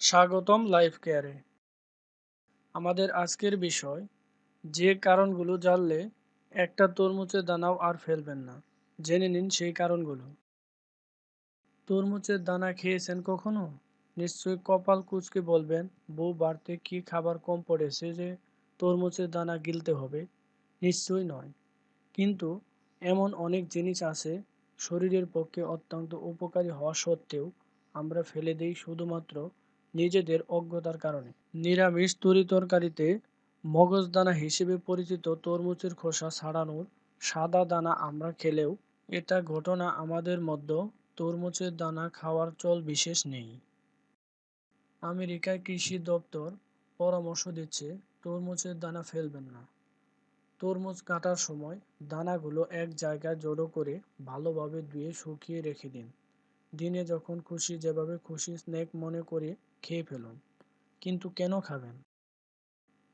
স্বাগতম লাইফ কেয়ারে। আমাদের আজকের বিষয়, যে কারণগুলো জানলে একটা তরমুজের দানাও আর ফেলবেন না। জেনে নিন সেই কারণগুলো। তরমুজের দানা খেয়েছেন কখনো? নিশ্চয়ই কপাল কুচকে বলবেন, বউ, বাড়তে কি খাবার কম পড়েছে যে তরমুজের দানা গিলতে হবে? নিশ্চয়ই নয়। কিন্তু এমন অনেক জিনিস আছে শরীরের পক্ষে অত্যন্ত উপকারী হওয়া সত্ত্বেও আমরা ফেলে দিই শুধুমাত্র নিজেদের অজ্ঞতার কারণে। নিরামিষ তরি তরকারিতে মগজদানা হিসেবে পরিচিত তরমুজের খোসা ছাড়ানোর সাদা দানা আমরা খেলেও এটা ঘটনা আমাদের মধ্যে তরমুজের দানা খাওয়ার চল বিশেষ নেই। আমেরিকায় কৃষি দপ্তর পরামর্শ দিচ্ছে, তরমুজের দানা ফেলবেন না। তরমুজ কাটার সময় দানাগুলো এক জায়গায় জড়ো করে ভালোভাবে ধুয়ে শুকিয়ে রেখে দিন। দিনে যখন খুশি, যেভাবে খুশি স্ন্যাক মনে করে, খেয়ে ফেলুন। কিন্তু কেন খাবেন?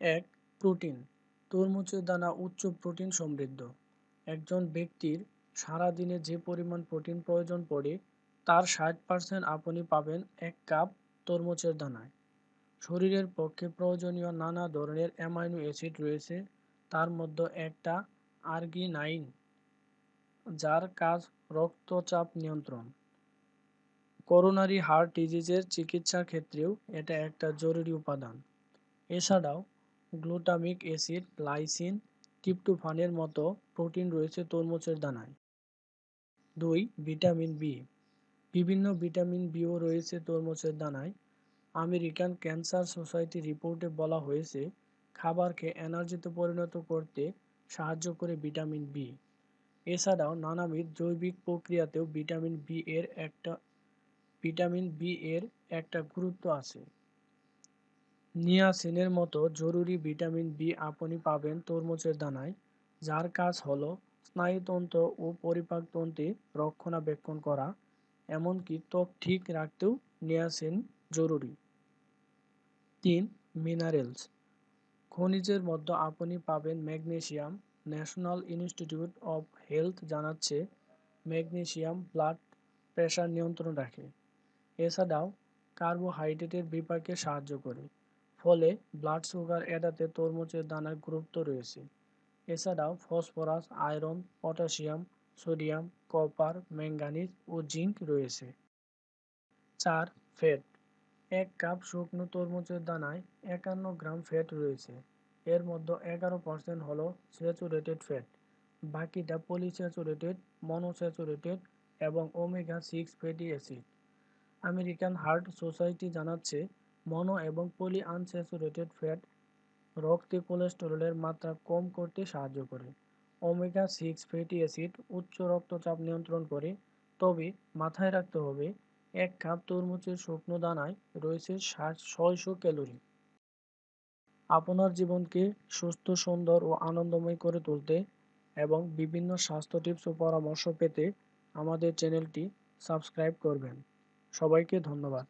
এক, প্রোটিন। তরমুজের দানা উচ্চ প্রোটিন সমৃদ্ধ। একজন ব্যক্তির সারা দিনে যে পরিমাণ প্রোটিন প্রয়োজন পড়ে, তার ষাট পার্সেন্ট আপনি পাবেন এক কাপ তরমুজের দানায়। শরীরের পক্ষে প্রয়োজনীয় নানা ধরনের অ্যামাইনো অ্যাসিড রয়েছে, তার মধ্যে একটা আর্গিনাইন, যার কাজ রক্তচাপ নিয়ন্ত্রণ। করোনারি হার্ট ডিজিজের চিকিৎসার ক্ষেত্রেও এটা একটা জরুরি উপাদান। এছাড়াও, গ্লুটামিক অ্যাসিড, লাইসিন টিপটুফানের মতো প্রোটিন রয়েছে তরমুজের দানায়। দুই, ভিটামিন বি। বিভিন্ন ভিটামিন বিও রয়েছে তরমুজের দানায়। আমেরিকান ক্যান্সার সোসাইটি রিপোর্টে বলা হয়েছে, খাবারকে এনার্জিতে পরিণত করতে সাহায্য করে ভিটামিন বি। এছাড়াও, নানাবিধ জৈবিক প্রক্রিয়াতেও ভিটামিন বি এর একটা ভিটামিন বি এর একটা গুরুত্ব আছে। নিয়াসিনের মতো জরুরি ভিটামিন বি আপনি পাবেন তরমুজের দানায়, যার কাজ হলো স্নায়ুতন্ত্র ও পরিপাকতন্ত্রে রক্ষণাবেক্ষণ করা, এমনকি ত্বক ঠিক রাখতেও নিয়াসিন জরুরি। তিন, মিনারেলস। খনিজের মধ্যে আপনি পাবেন magnesium. National Institute of Health জানাচ্ছে, ম্যাগনেসিয়াম ব্লাড প্রেশার নিয়ন্ত্রণ রাখে। এছাড়াও কার্বোহাইড্রেটের বিপাকে সাহায্য করে। ফলে ব্লাড সুগার এড়াতে তরমুজের দানার গুরুত্ব রয়েছে। এছাড়াও phosphorus, iron, potassium, sodium, copper manganese ও জিঙ্ক রয়েছে। চার, ফ্যাট। এক কাপ শুকনো তরমুজের দানায় একান্ন গ্রাম ফ্যাট রয়েছে। এর মধ্যে এগারো পার্সেন্ট হল স্যাচুরেটেড ফ্যাট। বাকিটা পলিস্যাচুরেটেড, মনোস্যাচুরেটেড এবং omega six fatty acid. American Heart Society জানাচ্ছে, মনো এবং পলি আনস্যাচুরেটেড ফ্যাট রক্তে কোলেস্টেরলের মাত্রা কম করতে সাহায্য করে। ওমেগা সিক্স ফ্যাটি অ্যাসিড উচ্চ রক্তচাপ নিয়ন্ত্রণ করে, তবে মাথায় রাখতে হবে, এক কাপ তরমুজের শুকনো দানায় রয়েছে ছয়শো ক্যালোরি। আপনার জীবনকে সুস্থ, সুন্দর ও আনন্দময় করে তুলতে এবং বিভিন্ন স্বাস্থ্য টিপস ও পরামর্শ পেতে আমাদের চ্যানেলটি সাবস্ক্রাইব করবেন। সবাইকে ধন্যবাদ।